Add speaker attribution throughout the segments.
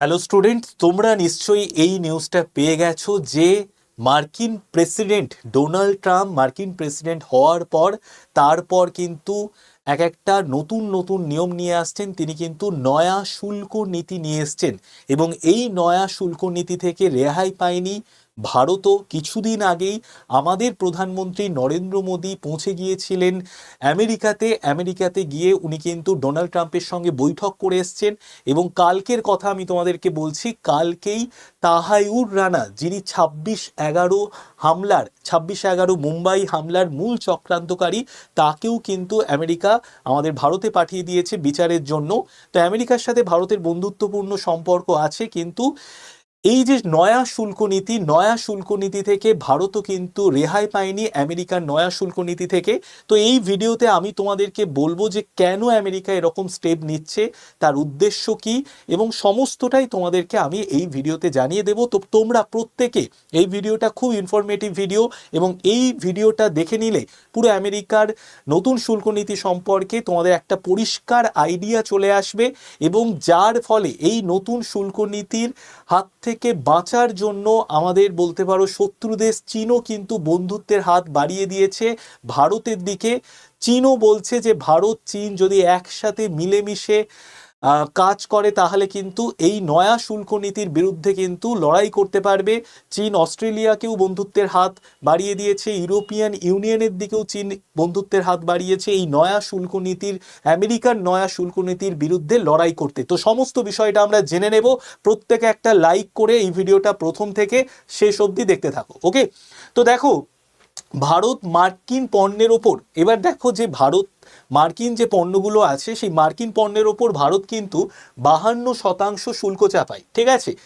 Speaker 1: Hello student তোমরা নিশ্চয়ই এই নিউজটা পেয়ে গেছো যে মার্কিন প্রেসিডেন্ট ডোনাল্ড ট্রাম্প মার্কিন প্রেসিডেন্ট হওয়ার পর, তারপর কিন্তু এক একটা নতুন নতুন নিয়ম নিয়ে আসছেন। তিনি কিন্তু নয়া শুল্ক নীতি নিয়ে এসছেন এবং এই নয়া শুল্ক নীতি থেকে রেহাই পায়নি ভারতও কিছুদিন আগেই আমাদের প্রধানমন্ত্রী নরেন্দ্র মোদী পৌঁছে গিয়েছিলেন আমেরিকাতে। আমেরিকাতে গিয়ে উনি কিন্তু ডোনাল্ড ট্রাম্পের সঙ্গে বৈঠক করে এসছেন এবং কালকের কথা আমি তোমাদেরকে বলছি, কালকেই তাহাইউর রানা, যিনি ছাব্বিশ এগারো হামলার, ছাব্বিশ এগারো মুম্বাই হামলার মূল চক্রান্তকারী, তাকেও কিন্তু আমেরিকা আমাদের ভারতে পাঠিয়ে দিয়েছে বিচারের জন্য। তো আমেরিকার সাথে ভারতের বন্ধুত্বপূর্ণ সম্পর্ক আছে, কিন্তু এই যে নয়া শুল্ক নীতি, নয়া শুল্ক নীতি থেকে ভারতও কিন্তু রেহাই পায়নি আমেরিকার নয়া শুল্ক নীতি থেকে। তো এই ভিডিওতে আমি তোমাদেরকে বলব যে কেন আমেরিকা এরকম স্টেপ নিচ্ছে, তার উদ্দেশ্য কি, এবং সমস্তটাই তোমাদেরকে আমি এই ভিডিওতে জানিয়ে দেব। তো তোমরা প্রত্যেকে এই ভিডিওটা খুব ইনফরমেটিভ ভিডিও এবং এই ভিডিওটা দেখে নিলে পুরো আমেরিকার নতুন শুল্ক নীতি সম্পর্কে তোমাদের একটা পরিষ্কার আইডিয়া চলে আসবে, এবং যার ফলে এই নতুন শুল্ক নীতির হাত থেকে বাঁচার জন্য আমাদের, বলতে পারো, শত্রু দেশ চীনও কিন্তু বন্ধুত্বের হাত বাড়িয়ে দিয়েছে ভারতের দিকে। চীনও বলছে যে, ভারত, চীন যদি একসাথে মিলেমিশে কাজ করে, তাহলে কিন্তু এই নয়া শুল্ক নীতির বিরুদ্ধে কিন্তু লড়াই করতে পারবে। চীন, অস্ট্রেলিয়াকেও বন্ধুত্বের হাত বাড়িয়ে দিয়েছে। ইউরোপিয়ান ইউনিয়নের দিকেও চীন বন্ধুত্বের হাত বাড়িয়েছে। এই নয়া শুল্ক নীতির, আমেরিকার নয়া শুল্ক নীতির বিরুদ্ধে লড়াই করতে। তো সমস্ত বিষয়টা আমরা জেনে নেব। প্রত্যেকে একটা লাইক করে এই ভিডিওটা প্রথম থেকে শেষ অবধি দেখতে থাকো, ওকে? তো দেখো ভারত মার্কিন পণ্যের ওপর, এবার দেখো যে ভারত, মার্কিন যে পণ্যগুলো আছে, সেই মার্কিন পণ্যের ওপর ভারত কিন্তু বাহান্ন শতাংশ শুল্ক চাপায়, ঠিক আছে?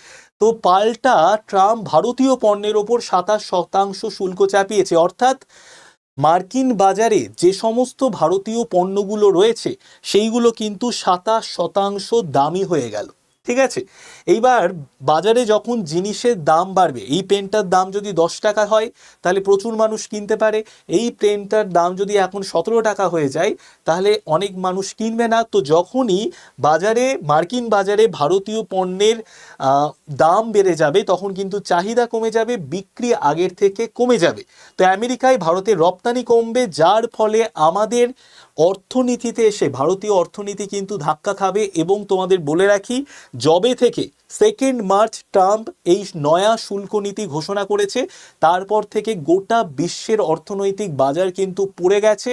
Speaker 1: তো পাল্টা ট্রাম্প ভারতীয় পণ্যের ওপর সাতাশ শতাংশ শুল্ক চাপিয়েছে। অর্থাৎ মার্কিন বাজারে যে সমস্ত ভারতীয় পণ্যগুলো রয়েছে, সেইগুলো কিন্তু সাতাশ শতাংশ দামি হয়ে গেল। ঠিক আছে? এইবার বাজারে যখন জিনিসের দাম বাড়বে, এই পেনটার দাম যদি দশ টাকা হয়, তাহলে প্রচুর মানুষ কিনতে পারে। এই পেনটার দাম যদি এখন সতেরো টাকা হয়ে যায়, তাহলে অনেক মানুষ কিনবে না। তো যখনই বাজারে, মার্কিন বাজারে ভারতীয় পণ্যের দাম বেড়ে যাবে, তখন কিন্তু চাহিদা কমে যাবে, বিক্রি আগের থেকে কমে যাবে। তো আমেরিকায় ভারতের রপ্তানি কমবে, যার ফলে আমাদের অর্থনীতিতে এসে, ভারতীয় অর্থনীতি কিন্তু ধাক্কা খাবে এবং তোমাদের বলে রাখি জবে থেকে সেকেন্ড মার্চ ট্রাম্প এই নয়া শুল্ক নীতি ঘোষণা করেছে, তারপর থেকে গোটা বিশ্বের অর্থনৈতিক বাজার কিন্তু পড়ে গেছে।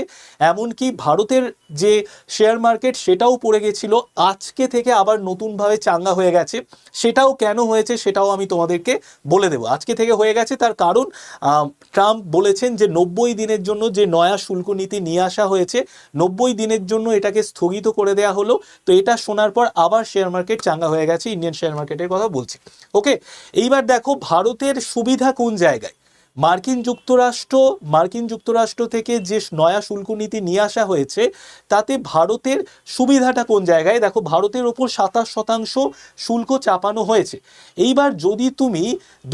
Speaker 1: এমনকি ভারতের যে শেয়ার মার্কেট সেটাও পড়ে গেছিল, আজকে থেকে আবার নতুনভাবে চাঙ্গা হয়ে গেছে। সেটাও কেন হয়েছে সেটাও আমি তোমাদেরকে বলে দেবো। আজকে থেকে হয়ে গেছে তার কারণ ট্রাম্প বলেছেন যে নব্বই দিনের জন্য যে নয়া শুল্ক নীতি নিয়ে আসা হয়েছে নব্বই দিনের জন্য এটাকে স্থগিত করে দেয়া হলো। তো এটা শোনার পর আবার শেয়ার মার্কেট চাঙ্গা হয়ে গেছে ইন্ডিয়ান শেয়ার মার্কেটের কথা বলছি। ওকে এইবার দেখো ভারতের সুবিধা কোন জায়গায়? মার্কিন যুক্তরাষ্ট্র মার্কিন যুক্তরাষ্ট্র থেকে যে নয়া শুল্ক নীতি নিয়ে আসা হয়েছে, তাতে ভারতের সুবিধাটা কোন জায়গায়? দেখো, ভারতের ওপর সাতাশ শতাংশ শুল্ক চাপানো হয়েছে। এইবার যদি তুমি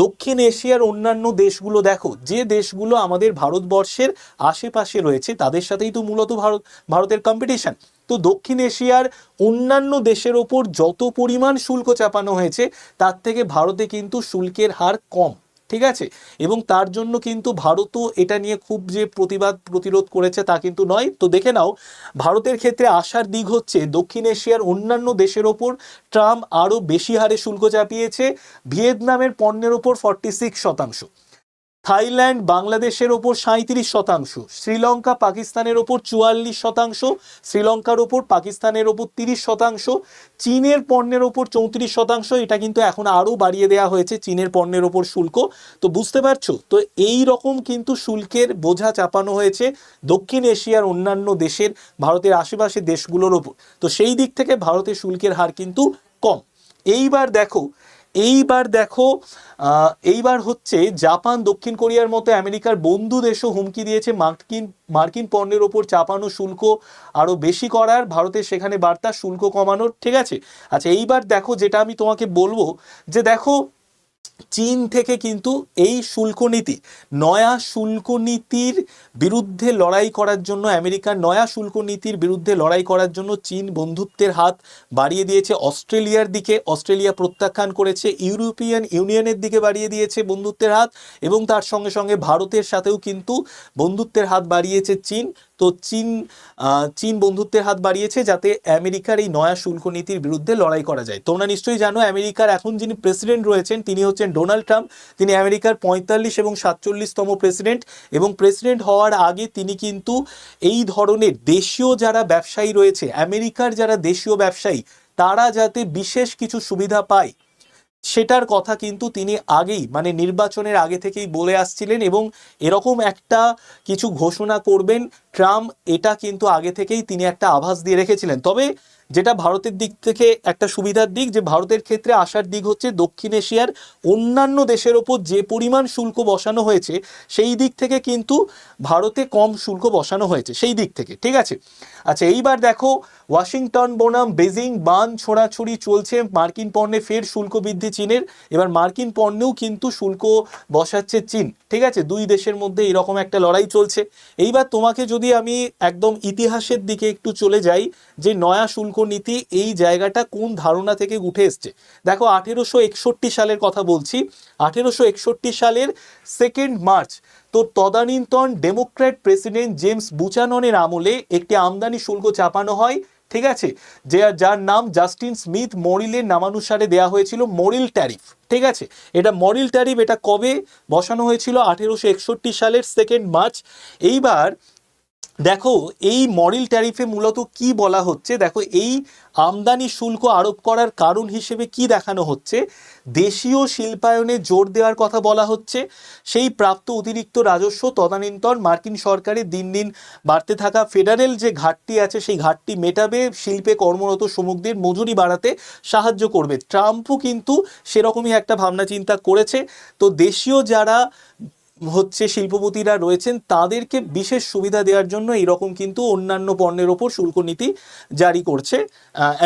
Speaker 1: দক্ষিণ এশিয়ার অন্যান্য দেশগুলো দেখো, যে দেশগুলো আমাদের ভারতবর্ষের আশেপাশে রয়েছে, তাদের সাথেই তো মূলত ভারত, ভারতের কম্পিটিশন তো দক্ষিণ এশিয়ার অন্যান্য দেশের ওপর যত পরিমাণ শুল্ক চাপানো হয়েছে, তার থেকে ভারতে কিন্তু শুল্কের হার কম। ঠিক আছে? এবং তার জন্য কিন্তু ভারতও এটা নিয়ে খুব যে প্রতিবাদ প্রতিরোধ করেছে তা কিন্তু নয়। তো দেখে নাও, ভারতের ক্ষেত্রে আসার দিক হচ্ছে দক্ষিণ এশিয়ার অন্যান্য দেশের ওপর ট্রাম্প আরও বেশি হারে শুল্ক চাপিয়েছে। ভিয়েতনামের পণ্যের ওপর ফর্টি সিক্স শতাংশ। থাইল্যান্ড বাংলাদেশের ওপর সাঁত্রিশ শতাংশ, শ্রীলঙ্কা পাকিস্তানের ওপর চুয়াল্লিশ শতাংশ, শ্রীলঙ্কার ওপর পাকিস্তানের ওপর তিরিশ শতাংশ, চীনের পণ্যের ওপর চৌত্রিশ শতাংশ। এটা কিন্তু এখন আরও বাড়িয়ে দেওয়া হয়েছে চীনের পণ্যের ওপর শুল্ক। তো বুঝতে পারছ? তো এই রকম কিন্তু শুল্কের বোঝা চাপানো হয়েছে দক্ষিণ এশিয়ার অন্যান্য দেশের, ভারতের আশেপাশে দেশগুলোর ওপর। তো সেই দিক থেকে ভারতের শুল্কের হার কিন্তু কম। এইবার দেখো এইবার দেখো এইবার হচ্ছে জাপান, দক্ষিণ কোরিয়ার মতো আমেরিকার বন্ধু দেশও হুমকি দিয়েছে। মার্কিন মার্কিন পণ্যের ওপর চাপানো শুল্ক আরও বেশি করার, ভারতের সেখানে বার্তা শুল্ক কমানোর, ঠিক আছে? আচ্ছা এইবার দেখো, যেটা আমি তোমাকে বলব, যে দেখো চীন থেকে কিন্তু এই শুল্ক নীতি, নয়া শুল্ক নীতির বিরুদ্ধে লড়াই করার জন্য আমেরিকার নয়া শুল্ক নীতির বিরুদ্ধে লড়াই করার জন্য চীন বন্ধুত্বের হাত বাড়িয়ে দিয়েছে। অস্ট্রেলিয়ার দিকে অস্ট্রেলিয়া প্রত্যাখ্যান করেছে, ইউরোপিয়ান ইউনিয়নের দিকে বাড়িয়ে দিয়েছে বন্ধুত্বের হাত এবং তার সঙ্গে সঙ্গে ভারতের সাথেও কিন্তু বন্ধুত্বের হাত বাড়িয়েছে চীন। তো চীন চীন বন্ধুত্বের হাত বাড়িয়েছে যাতে আমেরিকার এই নয়া শুল্ক নীতির বিরুদ্ধে লড়াই করা যায়। তোমরা নিশ্চয়ই জানো, আমেরিকার এখন যিনি প্রেসিডেন্ট রয়েছেন, তিনি হচ্ছেন ডোনাল্ড ট্রাম্প। তিনি আমেরিকার পঁয়তাল্লিশ এবং সাতচল্লিশতম প্রেসিডেন্ট এবং প্রেসিডেন্ট হওয়ার আগে তিনি কিন্তু এই ধরনের দেশীয় যারা ব্যবসায়ী রয়েছে, আমেরিকার যারা দেশীয় ব্যবসায়ী, তারা যাতে বিশেষ কিছু সুবিধা পায় সেটার কথা কিন্তু তিনি আগেই মানে নির্বাচনের আগে থেকেই বলে আসছিলেন এবং এরকম একটা কিছু ঘোষণা করবেন, ট্রাম্প, এটা কিন্তু আগে থেকেই তিনি একটা আভাস দিয়ে রেখেছিলেন। তবে যেটা ভারতের দিক থেকে একটা সুবিধার দিক, যে ভারতের ক্ষেত্রে আসার দিক হচ্ছে দক্ষিণ এশিয়ার অন্যান্য দেশের ওপর যে পরিমাণ শুল্ক বসানো হয়েছে, সেই দিক থেকে কিন্তু ভারতে কম শুল্ক বসানো হয়েছে, সেই দিক থেকে, ঠিক আছে? আচ্ছা এইবার দেখো, ওয়াশিংটন, বনাম, বেজিং, বান ছোড়াছড়ি চলছে, মার্কিন পণ্যে ফের শুল্ক বৃদ্ধি চীনের, এবার মার্কিন পণ্যেও কিন্তু শুল্ক বসাচ্ছে চীন, ঠিক আছে? দুই দেশের মধ্যে এরকম একটা লড়াই চলছে। এইবার তোমাকে যদি আমি একদম ইতিহাসের দিকে একটু চলে যাই, যে নয়া শুল্ক নীতি এই জায়গাটা কোন ধারণা থেকে উঠে এসছে? দেখো, আঠেরোশো একষট্টি সালের কথা বলছি। আঠেরোশো একষট্টি সালের সেকেন্ড মার্চ তো তদানীন্তন ডেমোক্র্যাট প্রেসিডেন্ট জেমস বুচাননের আমলে একটি আমদানি শুল্ক চাপানো হয়, ঠিক আছে? যে যার নাম জাস্টিন স্মিথ মরিলের নামানুসারে দেয়া হয়েছিল মরিল ট্যারিফ, ঠিক আছে? এটা মরিল ট্যারিফ এটা কবে বসানো হয়েছিল? আঠেরোশো একষট্টি সালের সেকেন্ড মার্চ এইবার দেখো, এই মডেল ট্যারিফে মূলত কি বলা হচ্ছে? দেখো, এই আমদানি শুল্ক আরোপ করার কারণ হিসেবে কি দেখানো হচ্ছে? দেশীয় শিল্পায়নে জোর দেওয়ার কথা বলা হচ্ছে। সেই প্রাপ্ত অতিরিক্ত রাজস্ব তদানীন্তন মার্কিন সরকারের দিন দিন বাড়তে থাকা ফেডারেল যে ঘাটতি আছে, সেই ঘাটতি মেটাবে শিল্পে কর্মরত শ্রমিকদের মজুরি বাড়াতে সাহায্য করবে। ট্রাম্পও কিন্তু সেরকমই একটা ভাবনা চিন্তা করেছে। তো দেশীয় যারা হচ্ছে শিল্পপতিরা রয়েছেন, তাদেরকে বিশেষ সুবিধা দেওয়ার জন্য এইরকম কিন্তু অন্যান্য পণ্যের ওপর শুল্ক নীতি জারি করছে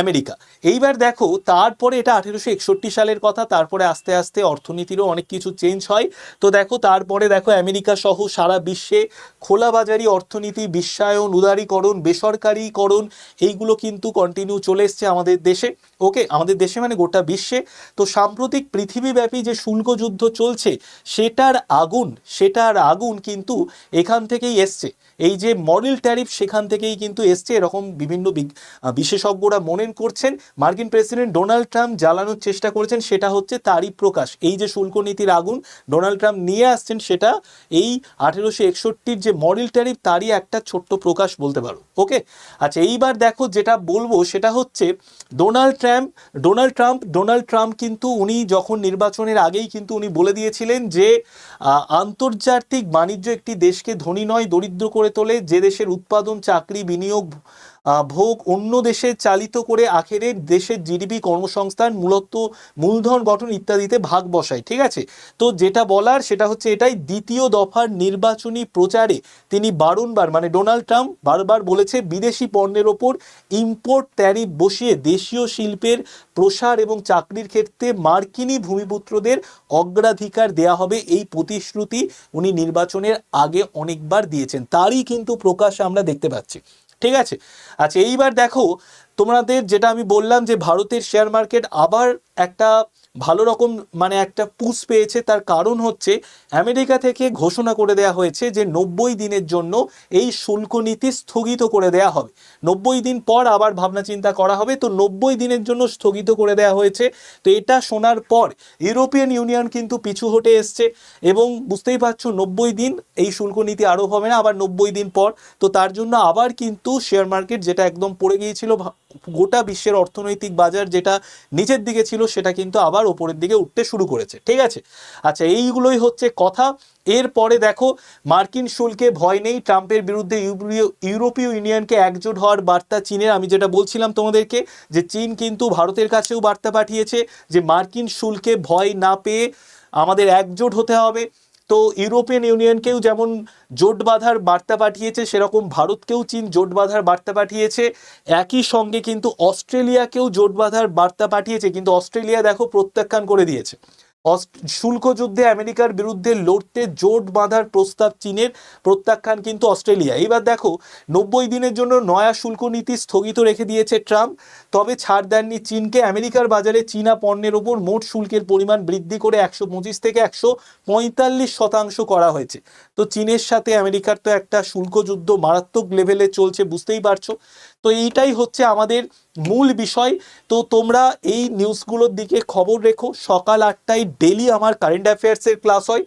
Speaker 1: আমেরিকা। এইবার দেখো, তারপরে এটা আঠেরোশো একষট্টি সালের কথা, তারপরে আস্তে আস্তে অর্থনীতিরও অনেক কিছু চেঞ্জ হয়। তো দেখো, তারপরে দেখো, আমেরিকা সহ সারা বিশ্বে খোলা বাজারি অর্থনীতি, বিশ্বায়ন, উদারীকরণ, বেসরকারীকরণ, এইগুলো কিন্তু কন্টিনিউ চলে এসছে আমাদের দেশে। ওকে আমাদের দেশে মানে গোটা বিশ্বে। তো সাম্প্রতিক পৃথিবীব্যাপী যে শুল্ক যুদ্ধ চলছে, সেটার আগুন সেটার আগুন কিন্তু এখান থেকেই এসছে। এই যে মডেল ট্যারিফ সেখান থেকেই কিন্তু এসছে। এরকম বিভিন্ন বিশেষজ্ঞরা মনে করছেন। মার্কিন প্রেসিডেন্ট ডোনাল্ড ট্রাম্প জ্বালানোর চেষ্টা করেছেন, সেটা হচ্ছে তারই প্রকাশ। এই যে শুল্ক নীতির আগুন, ডোনাল্ড ট্রাম্প নিয়ে আসছেন, সেটা এই আঠেরোশো একষট্টির যে মডেল ট্যারিফ, তারই একটা ছোট্ট প্রকাশ বলতে পারো। ওকে? আচ্ছা এইবার দেখো যেটা বলব, সেটা হচ্ছে Donald Trump Donald Trump Donald Trump কিন্তু উনি যখন নির্বাচনের আগেই কিন্তু উনি বলে দিয়েছিলেন যে আন্তর্জাতিক বাণিজ্য একটি দেশকে ধনী নয় দরিদ্র করে তোলে। যে দেশের উৎপাদন চাকরি বিনিয়োগ ভোগ অন্য দেশে চালিত করে আখেরে দেশের জিডিপি কর্মসংস্থান, মূলত মূলধন গঠন ইত্যাদিতে ভাগ বসায়, ঠিক আছে? তো যেটা বলার সেটা হচ্ছে এটাই, দ্বিতীয় দফার নির্বাচনী প্রচারে তিনি বারংবার মানে ডোনাল্ড ট্রাম্প বারবার বলেছে, বিদেশি পণ্যের ওপর ইম্পোর্ট ট্যারিফ বসিয়ে দেশীয় শিল্পের প্রসার এবং চাকরির ক্ষেত্রে মার্কিনী ভূমিপুত্রদের অগ্রাধিকার দেয়া হবে এই প্রতিশ্রুতি উনি নির্বাচনের আগে অনেকবার দিয়েছেন। তারই কিন্তু প্রকাশ আমরা দেখতে পাচ্ছি। ঠিক আছে? আচ্ছা এইবার দেখো, তোমাদের যেটা আমি বললাম যে ভারতের শেয়ার মার্কেট আবার একটা ভালো রকম মানে একটা পুশ পেয়েছে। তার কারণ হচ্ছে, আমেরিকা থেকে ঘোষণা করে দেয়া হয়েছে যে নব্বই দিনের জন্য এই শুল্ক নীতি স্থগিত করে দেয়া হবে। নব্বই দিন পর আবার ভাবনা চিন্তা করা হবে, তো নব্বই দিনের জন্য স্থগিত করে দেয়া হয়েছে। তো এটা শোনার পর ইউরোপিয়ান ইউনিয়ন কিন্তু পিছু হটে এসছে এবং বুঝতেই পারছ, নব্বই দিন এই শুল্ক নীতি আরোপ হবে না, আবার নব্বই দিন পর। তো তার জন্য আবার কিন্তু শেয়ার মার্কেট যেটা একদম পড়ে গিয়েছিল গোটা বিশ্বের অর্থনৈতিক বাজার যেটা নিচের দিকে ছিল সেটা কিন্তু আবার ওপরের দিকে উঠতে শুরু করেছে, ঠিক আছে? আচ্ছা এইগুলোই হচ্ছে কথা। এরপরে দেখো, মার্কিন শুল্কে ভয় নেই, ট্রাম্পের বিরুদ্ধে ইউরোপীয়- ইউনিয়নকে একজোট হওয়ার বার্তা চীনের। আমি যেটা বলছিলাম তোমাদেরকে, যে চীন কিন্তু ভারতের কাছেও বার্তা পাঠিয়েছে যে মার্কিন শুল্কে ভয় না পেয়ে আমাদের একজোট হতে হবে। তো ইউরোপিয়ান ইউনিয়নকেও যেমন জোট বাঁধার বার্তা পাঠিয়েছে, সেরকম ভারতকেও চীন জোট বাঁধার বার্তা পাঠিয়েছে। একই সঙ্গে কিন্তু অস্ট্রেলিয়াকেও জোট বাঁধার বার্তা পাঠিয়েছে, কিন্তু অস্ট্রেলিয়া দেখো প্রত্যাখ্যান করে দিয়েছে। শুল্ক যুদ্ধে আমেরিকার বিরুদ্ধে লড়তে জোট বাঁধার প্রস্তাব চীনের প্রত্যাখ্যান কিন্তু অস্ট্রেলিয়া। এইবার দেখো, নব্বই দিনের জন্য নয়া শুল্ক নীতি স্থগিত রেখে দিয়েছে ট্রাম্প। তবে ছাড় দেননি চীনকে। আমেরিকার বাজারে চীনা পণ্যের ওপর মোট শুল্কের পরিমাণ বৃদ্ধি করে একশো পঁচিশ থেকে একশো পঁয়তাল্লিশ শতাংশ করা হয়েছে। তো চীনের সাথে আমেরিকার তো একটা শুল্ক যুদ্ধ মারাত্মক লেভেলে চলছে, বুঝতেই পারছ? তো এইটাই হচ্ছে আমাদের মূল বিষয়। তো তোমরা এই নিউজগুলোর দিকে খবর রেখো। সকাল আটটায় ডেলি আমার কারেন্ট অ্যাফেয়ার্সের ক্লাস হয়।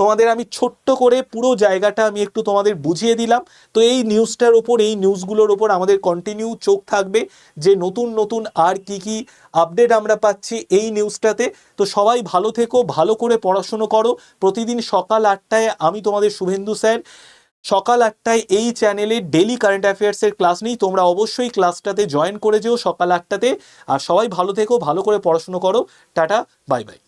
Speaker 1: তোমাদের আমি ছোট্ট করে পুরো জায়গাটা আমি একটু তোমাদের বুঝিয়ে দিলাম। তো এই নিউজটার ওপর, এই নিউজগুলোর ওপর আমাদের কন্টিনিউ চোখ থাকবে যে নতুন নতুন আর কি কি আপডেট আমরা পাচ্ছি এই নিউজটাতে তো সবাই ভালো থেকো, ভালো করে পড়াশুনো করো। প্রতিদিন সকাল আটটায় আমি তোমাদের শুভেন্দু স্যার সকাল আটটায় এই চ্যানেলে ডেলি কারেন্ট অ্যাফেয়ার্সের ক্লাস নেই। তোমরা অবশ্যই ক্লাসটাতে জয়েন করে যেও সকাল আটটাতে। আর সবাই ভালো থেকো, ভালো করে পড়াশুনো করো। Tata bye bye